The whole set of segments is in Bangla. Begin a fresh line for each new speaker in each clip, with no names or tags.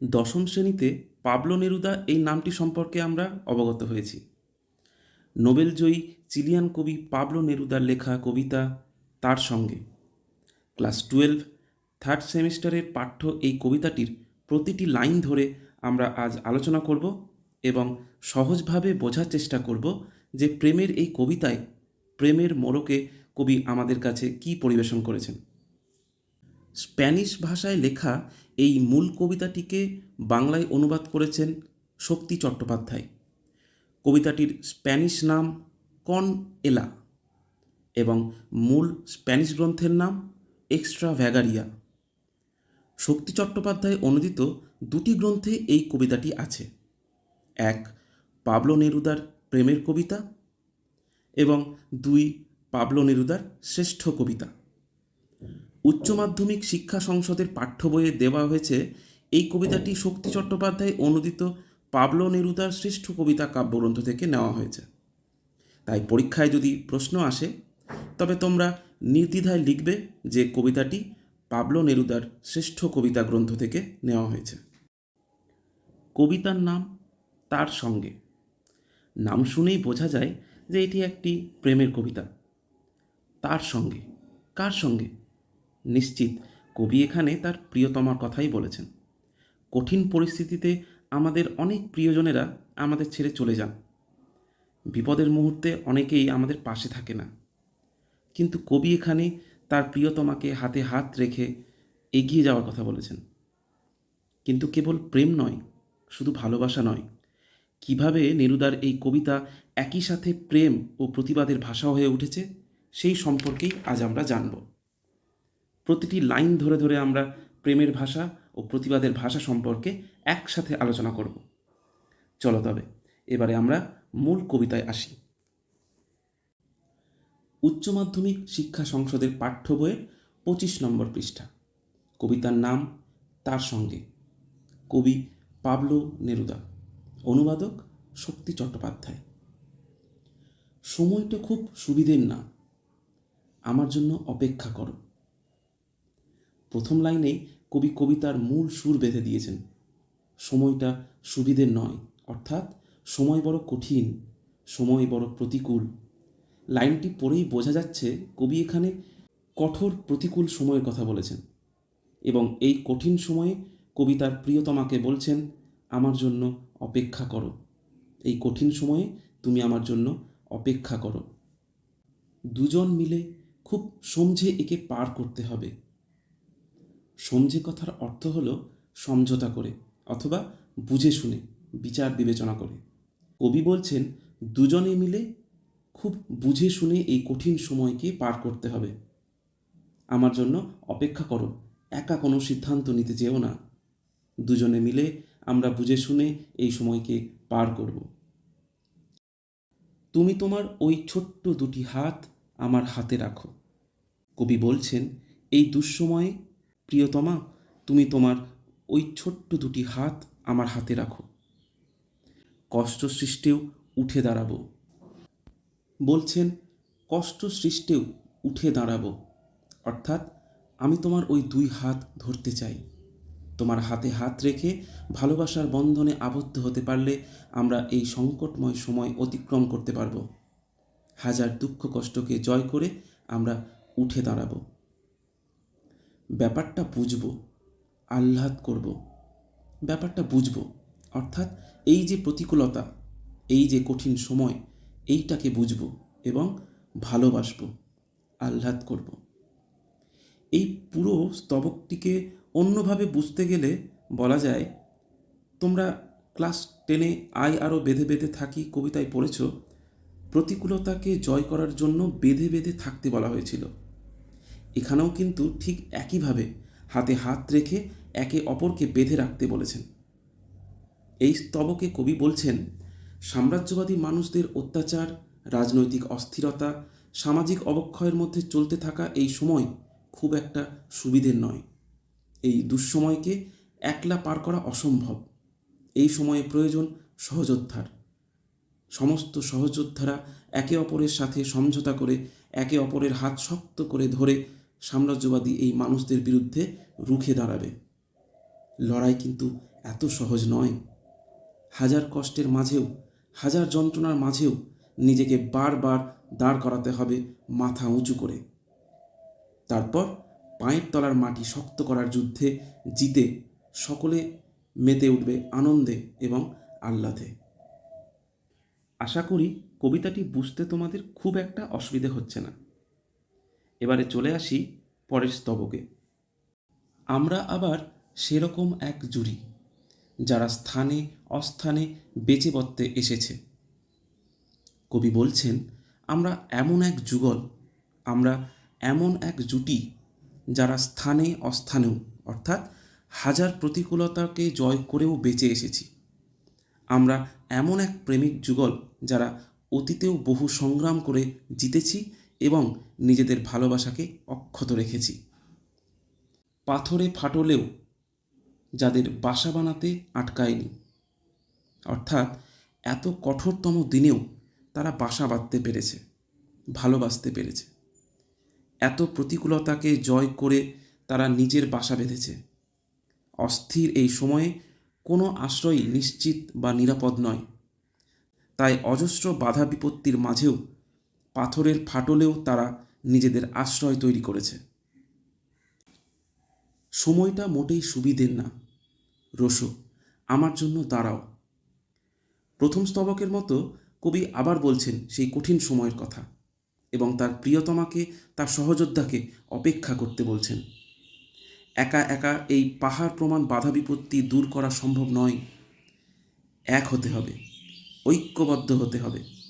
দশম শ্রেণীতে পাবলো নেরুদা এই নামটি সম্পর্কে আমরা অবগত হয়েছি। নোবেলজয়ী চিলিয়ান কবি পাবলো নেরুদার লেখা কবিতা তার সঙ্গে। ক্লাস টুয়েলভ, থার্ড সেমিস্টারের পাঠ্য এই কবিতাটির প্রতিটি লাইন ধরে আমরা আজ আলোচনা করব এবং সহজভাবে বোঝার চেষ্টা করব যে প্রেমের এই কবিতায় প্রেমের মোড়কে কবি আমাদের কাছে কি পরিবেশন করেছেন। স্প্যানিশ ভাষায় লেখা এই মূল কবিতাটিকে বাংলায় অনুবাদ করেছেন শক্তি চট্টোপাধ্যায়। কবিতাটির স্প্যানিশ নাম কন এলা এবং মূল স্প্যানিশ গ্রন্থের নাম এক্সট্রা ভ্যাগারিয়া। শক্তি চট্টোপাধ্যায় অনুদিত দুটি গ্রন্থে এই কবিতাটি আছে। এক, পাবলো নেরুদার প্রেমের কবিতা এবং দুই, পাবলো নেরুদার শ্রেষ্ঠ কবিতা। উচ্চ মাধ্যমিক শিক্ষা সংসদের পাঠ্য বইয়ে দেওয়া হয়েছে এই কবিতাটি শক্তি চট্টোপাধ্যায় অনুদিত পাবলো নেরুদার শ্রেষ্ঠ কবিতা কাব্যগ্রন্থ থেকে নেওয়া হয়েছে। তাই পরীক্ষায় যদি প্রশ্ন আসে, তবে তোমরা নির্দ্বিধায় লিখবে যে কবিতাটি পাবলো নেরুদার শ্রেষ্ঠ কবিতা গ্রন্থ থেকে নেওয়া হয়েছে। কবিতার নাম তার সঙ্গে। নাম শুনেই বোঝা যায় যে এটি একটি প্রেমের কবিতা। তার সঙ্গে। কার সঙ্গে? নিশ্চিত, কবি এখানে তার প্রিয়তমার কথাই বলেছেন। কঠিন পরিস্থিতিতে আমাদের অনেক প্রিয়জনেরা আমাদের ছেড়ে চলে যান। বিপদের মুহূর্তে অনেকেই আমাদের পাশে থাকে না। কিন্তু কবি এখানে তার প্রিয়তমাকে হাতে হাত রেখে এগিয়ে যাওয়ার কথা বলেছেন। কিন্তু কেবল প্রেম নয়, শুধু ভালোবাসা নয়। কীভাবে নেরুদার এই কবিতা একই সাথে প্রেম ও প্রতিবাদের ভাষা হয়ে উঠেছে, সেই সম্পর্কেই আজ আমরা জানব। প্রতিটি লাইন ধরে ধরে আমরা প্রেমের ভাষা ও প্রতিবাদের ভাষা সম্পর্কে একসাথে আলোচনা করব। চলো তবে, এবারে আমরা মূল কবিতায় আসি। উচ্চ মাধ্যমিক শিক্ষা সংসদের পাঠ্য বইয়ের পঁচিশ নম্বর পৃষ্ঠা। কবিতার নাম তার সঙ্গে। কবি পাবলো নেরুদা। অনুবাদক শক্তি চট্টোপাধ্যায়। সময়টা খুব সুবিধের না। আমার জন্য অপেক্ষা করো। প্রথম লাইনেই কবি কবিতার মূল সুর বেঁধে দিয়েছেন। সময়টা সুবিধের নয়, অর্থাৎ সময় বড় কঠিন, সময় বড় প্রতিকূল। লাইনটি পড়েই বোঝা যাচ্ছে কবি এখানে কঠোর প্রতিকূল সময়ের কথা বলেছেন এবং এই কঠিন সময়ে কবি তার প্রিয়তমাকে বলছেন, আমার জন্য অপেক্ষা করো। এই কঠিন সময়ে তুমি আমার জন্য অপেক্ষা করো। দুজন মিলে খুব সমঝে একে পার করতে হবে। সমঝে কথার অর্থ হলো সমঝোতা করে অথবা বুঝে শুনে, বিচার বিবেচনা করে। কবি বলছেন, দুজনে মিলে খুব বুঝে শুনে এই কঠিন সময়কে পার করতে হবে। আমার জন্য অপেক্ষা করো, একা কোনো সিদ্ধান্ত নিতে যেও না। দুজনে মিলে আমরা বুঝে শুনে এই সময়কে পার করব। তুমি তোমার ওই ছোট্ট দুটি হাত আমার হাতে রাখো। কবি বলছেন, এই দুঃসময়ে প্রিয়তমা, তুমি তোমার ওই ছোট্ট দুটি হাত আমার হাতে রাখো। কষ্ট সৃষ্টেও উঠে দাঁড়াবো। বলছেন, কষ্ট সৃষ্টেও উঠে দাঁড়াবো। অর্থাৎ আমি তোমার ওই দুই হাত ধরতে চাই। তোমার হাতে হাত রেখে ভালোবাসার বন্ধনে আবদ্ধ হতে পারলে আমরা এই সংকটময় সময় অতিক্রম করতে পারব। হাজার দুঃখ কষ্টকে জয় করে আমরা উঠে দাঁড়াবো। ব্যাপারটা বুঝব, আহ্লাদ করব। ব্যাপারটা বুঝব, অর্থাৎ এই যে প্রতিকূলতা, এই যে কঠিন সময়, এইটাকে বুঝব এবং ভালোবাসব, আহ্লাদ করব। এই পুরো স্তবকটিকে অন্যভাবে বুঝতে গেলে বলা যায়, তোমরা ক্লাস টেনে আই আরও বেঁধে বেঁধে থাকি কবিতায় পড়েছ, প্রতিকূলতাকে জয় করার জন্য বেঁধে বেঁধে থাকতে বলা হয়েছিল। এখানেও কিন্তু ঠিক একইভাবে হাতে হাত রেখে একে অপরকে বেঁধে রাখতে বলেছেন। এই স্তবকে কবি বলছেন, সাম্রাজ্যবাদী মানুষদের অত্যাচার, রাজনৈতিক অস্থিরতা, সামাজিক অবক্ষয়ের মধ্যে চলতে থাকা এই সময় খুব একটা সুবিধের নয়। এই দুঃসময়কে একলা পার করা অসম্ভব। এই সময়ে প্রয়োজন সহযোদ্ধার। সমস্ত সহযোদ্ধারা একে অপরের সাথে সমঝোতা করে, একে অপরের হাত শক্ত করে ধরে সাম্রাজ্যবাদী এই মানুষদের বিরুদ্ধে রুখে দাঁড়াবে। লড়াই কিন্তু এত সহজ নয়। হাজার কষ্টের মাঝেও, হাজার যন্ত্রণার মাঝেও নিজেকে বারবার দাঁড় করাতে হবে মাথা উঁচু করে। তারপর পায়ের তলার মাটি শক্ত করার যুদ্ধে জিতে সকলে মেতে উঠবে আনন্দে এবং আহ্লাদে। আশা করি কবিতাটি বুঝতে তোমাদের খুব একটা অসুবিধে হচ্ছে না। এবারে চলে আসি পরের স্তবকে। আমরা আবার সেরকম এক জুরি যারা স্থানে অস্থানে বেঁচে বর্তে এসেছে। কবি বলছেন, আমরা এমন এক যুগল, আমরা এমন এক জুটি, যারা স্থানে অস্থানেও, অর্থাৎ হাজার প্রতিকূলতাকে জয় করেও বেঁচে এসেছি। আমরা এমন এক প্রেমিক যুগল, যারা অতীতেও বহু সংগ্রাম করে জিতেছি এবং নিজেদের ভালোবাসাকে অক্ষত রেখেছি। পাথরে ফাটলেও যাদের বাসা বানাতে আটকায়নি। অর্থাৎ এত কঠোরতম দিনেও তারা বাসা বাঁধতে পেরেছে, ভালোবাসতে পেরেছে। এত প্রতিকূলতাকে জয় করে তারা নিজের বাসা বেঁধেছে। অস্থির এই সময়ে কোনো আশ্রয়ই নিশ্চিত বা নিরাপদ নয়। তাই অজস্র বাধা বিপত্তির মাঝেও পাথরের ফাটলেও তারা নিজেদের আশ্রয় তৈরি করেছে। সময়টা মোটেই সুবিধের না। রসো আমার জন্য দাঁড়াও। প্রথম স্তবকের মতো কবি আবার বলছেন সেই কঠিন সময়ের কথা এবং তার প্রিয়তমাকে, তার সহযোদ্ধাকে অপেক্ষা করতে বলছেন। একা একা এই পাহাড় প্রমাণ বাধা বিপত্তি দূর করা সম্ভব নয়। এক হতে হবে, ঐক্যবদ্ধ হতে হবে।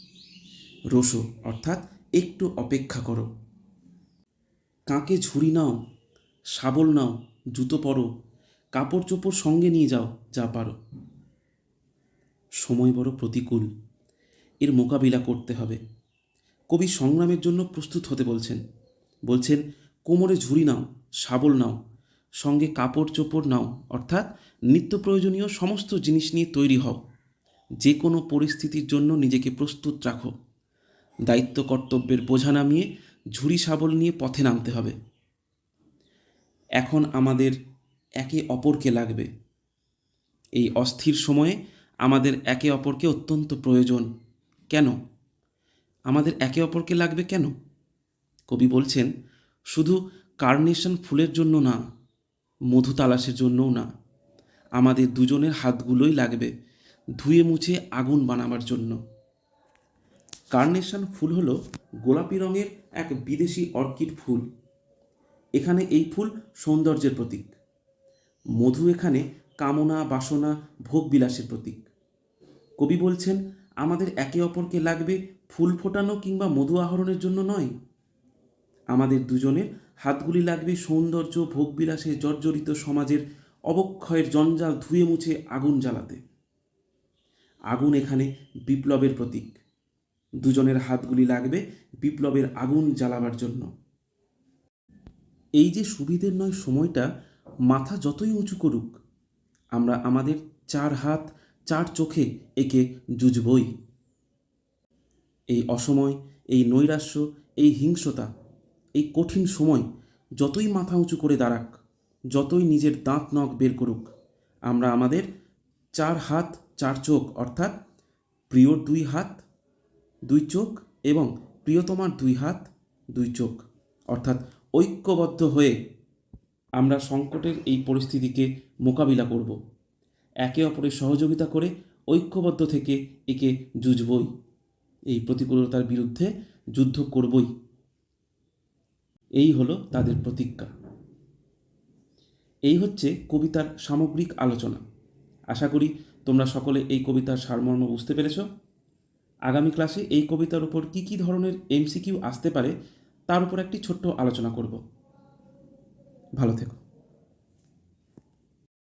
রসো, অর্থাৎ একটু অপেক্ষা করো। কাকে ঝুড়ি নাও, শাবল নাও, জুতো পরো কাপড় চোপড় সঙ্গে নিয়ে যাও যা পারো। সময় বড় প্রতিকূল, এর মোকাবিলা করতে হবে। কবি সংগ্রামের জন্য প্রস্তুত হতে বলছেন। বলছেন, কোমরে ঝুড়ি নাও, শাবল নাও, সঙ্গে কাপড় চোপড় নাও, অর্থাৎ নিত্য প্রয়োজনীয় সমস্ত জিনিস নিয়ে তৈরি হও। যে কোনো পরিস্থিতির জন্য নিজেকে প্রস্তুত রাখো। দায়িত্ব কর্তব্যের বোঝা নামিয়ে ঝুড়ি শাবল নিয়ে পথে নামতে হবে। এখন আমাদের একে অপরকে লাগবে। এই অস্থির সময়ে আমাদের একে অপরকে অত্যন্ত প্রয়োজন। কেন? আমাদের একে অপরকে লাগবে কেন? কবি বলছেন, শুধু কার্নেশন ফুলের জন্য না, মধু তালাশের জন্যও না। আমাদের দুজনের হাতগুলোই লাগবে ধুয়ে মুছে আগুন বানাবার জন্য। কার্নেশন ফুল হলো গোলাপি রঙের এক বিদেশি অর্কিড ফুল। এখানে এই ফুল সৌন্দর্যের প্রতীক। মধু এখানে কামনা, বাসনা ভোগ বিলাসের প্রতীক। কবি বলছেন, আমাদের একে অপরকে লাগবে ফুল ফোটানো কিংবা মধু আহরণের জন্য নয়। আমাদের দুজনের হাতগুলি লাগবে সৌন্দর্য, ভোগবিলাসে জর্জরিত সমাজের অবক্ষয়ের জঞ্জাল ধুয়ে মুছে আগুন জ্বালাতে। আগুন এখানে বিপ্লবের প্রতীক। দুজনের হাতগুলি লাগবে বিপ্লবের আগুন জ্বালাবার জন্য। এই যে সুবিধের নয় সময়টা, মাথা যতই উঁচু করুক, আমরা আমাদের চার হাত, চার চোখে একে জুজবই এই অসময়, এই নৈরাশ্য, এই হিংসতা, এই কঠিন সময় যতই মাথা উঁচু করে দাঁড়াক, যতই নিজের দাঁত নখ বের করুক, আমরা আমাদের চার হাত, চার চোখ, অর্থাৎ প্রিয়র দুই হাত দুই চোখ এবং প্রিয়তমার দুই হাত, দুই চোখ। অর্থাৎ ঐক্যবদ্ধ হয়ে আমরা সংকটের এই পরিস্থিতিকে মোকাবিলা করব। একে অপরের সহযোগিতা করে ঐক্যবদ্ধ থেকে একে যুঝবই এই প্রতিকূলতার বিরুদ্ধে যুদ্ধ করবই। এই হলো তাদের প্রতিজ্ঞা। এই হচ্ছে কবিতার সামগ্রিক আলোচনা। আশা করি তোমরা সকলে এই কবিতার সারমর্ম বুঝতে পেরেছ। আগামী ক্লাসে এই কবিতার উপর কী কী ধরনের এমসিকিউ আসতে পারে, তার উপর একটি ছোট্ট আলোচনা করব। ভালো থেকো।